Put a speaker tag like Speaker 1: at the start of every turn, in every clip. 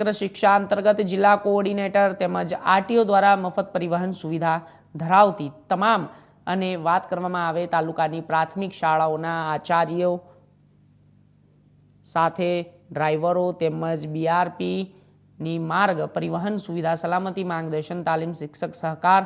Speaker 1: સમગ્ર શિક્ષા અંતર્ગત જિલ્લા કોઓર્ડિનેટર તેમજ આરટીઓ દ્વારા મફત પરિવહન સુવિધા ધરાવતી તમામ અને વાત કરવામાં આવે તાલુકાની પ્રાથમિક શાળાઓના આચાર્યો સાથે ડ્રાઈવરો તેમજ બીઆરપીની માર્ગ પરિવહન સુવિધા સલામતી માર્ગદર્શન તાલીમ શિક્ષક સહકાર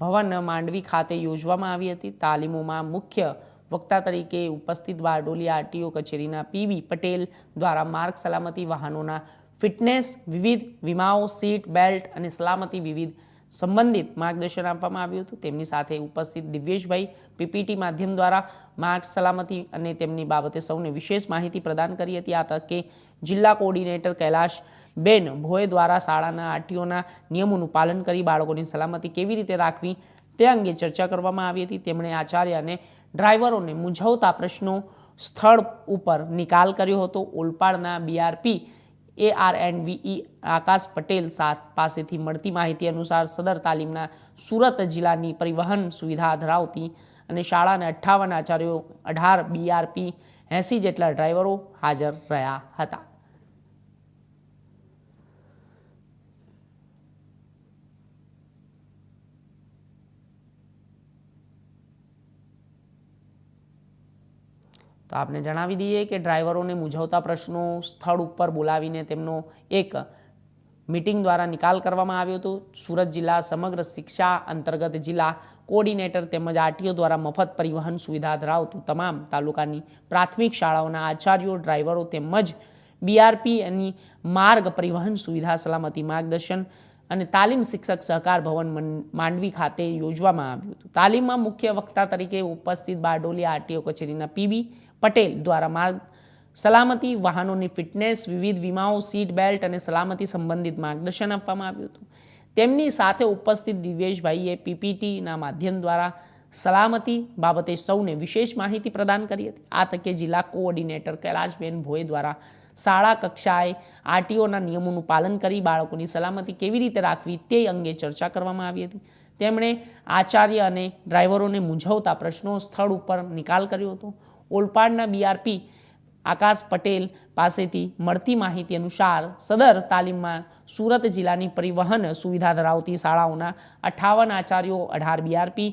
Speaker 1: ભવન માંડવી ખાતે યોજવામાં આવી હતી. તાલીમોમાં મુખ્ય વક્તા તરીકે ઉપસ્થિત બારડોલી આરટીઓ કચેરીના પીબી પટેલ દ્વારા માર્ગ સલામતી વાહનોના ફિટનેસ વિવિધ વીમાઓ, સીટ, બેલ્ટ અને સલામતી વિવિધ સંબંધિત માર્ગદર્શન આપવામાં આવ્યું હતું. તેમની સાથે ઉપસ્થિત દિવ્યેશભાઈ પીપીટી માધ્યમ દ્વારા માર્ગ સલામતી અને તેમની બાબતે સૌને વિશેષ માહિતી પ્રદાન કરી હતી. આ તકે જિલ્લા કોઓર્ડિનેટર કૈલાશ બેન ભોય દ્વારા શાળાના આરટીઓના નિયમોનું પાલન કરી બાળકોની સલામતી કેવી રીતે રાખવી તે અંગે ચર્ચા કરવામાં આવી હતી. તેમણે આચાર્ય અને ડ્રાઈવરોને મૂંઝવતા પ્રશ્નો સ્થળ ઉપર નિકાલ કર્યો હતો. ઓલપાડના BRP A R and V E Akash Patel સાથ પાસેથી મળતી માહિતી અનુસાર સદર તાલીમના સુરત જિલ્લાની પરિવહન સુવિધા ધરાવતી અને શાળાના અઠ્ઠાવન આચાર્યો અઢાર બીઆરપી એંસી જેટલા ડ્રાઈવરો હાજર રહ્યા હતા. તો આપને જણાવી દઈએ કે ડ્રાઈવરોને મૂંઝવતા પ્રશ્નો સ્થળ ઉપર બોલાવીને તેમનો એક મીટિંગ દ્વારા નિકાલ કરવામાં આવ્યો હતો. સુરત જિલ્લા સમગ્ર શિક્ષા અંતર્ગત જિલ્લા કોઓર્ડિનેટર તેમજ આરટીઓ દ્વારા મફત પરિવહન સુવિધા ધરાવતું તમામ તાલુકાની પ્રાથમિક શાળાઓના આચાર્યો, ડ્રાઈવરો તેમજ બીઆરપી એની માર્ગ પરિવહન સુવિધા સલામતી માર્ગદર્શન અને તાલીમ શિક્ષક સહકાર ભવન માંડવી ખાતે યોજવામાં આવ્યું હતું. તાલીમમાં મુખ્ય વક્તા તરીકે ઉપસ્થિત બારડોલી આરટીઓ કચેરીના પીબી પટેલ દ્વારા માર્ગ સલામતી વાહનોની ફિટનેસ, વિવિધ વીમાઓ, સીટ બેલ્ટ અને સલામતી સંબંધિત માર્ગદર્શન આપવામાં આવ્યું હતું. તેમની સાથે ઉપસ્થિત દિવ્યેશભાઈએ પીપીટીના માધ્યમ દ્વારા સલામતી બાબતે સૌને વિશેષ માહિતી પ્રદાન કરી હતી. આ તકે જિલ્લા કોઓર્ડિનેટર કૈલાશબેન ભોય દ્વારા શાળા કક્ષાએ આરટીઓના નિયમોનું પાલન કરી બાળકોની સલામતી કેવી રીતે રાખવી તે અંગે ચર્ચા કરવામાં આવી હતી. તેમણે આચાર્ય અને ડ્રાઈવરોને મૂંઝવતા પ્રશ્નો સ્થળ ઉપર નિકાલ કર્યો હતો. ઓલપાડના બીઆરપી આકાશ પટેલ પાસેથી મળતી માહિતી અનુસાર સદર તાલીમમાં સુરત જિલ્લાની પરિવહન સુવિધા ધરાવતી શાળાઓના અઠ્ઠાવન આચાર્યો અઢાર બીઆરપી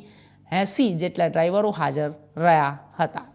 Speaker 1: એંસી જેટલા ડ્રાઈવરો હાજર રહ્યા હતા.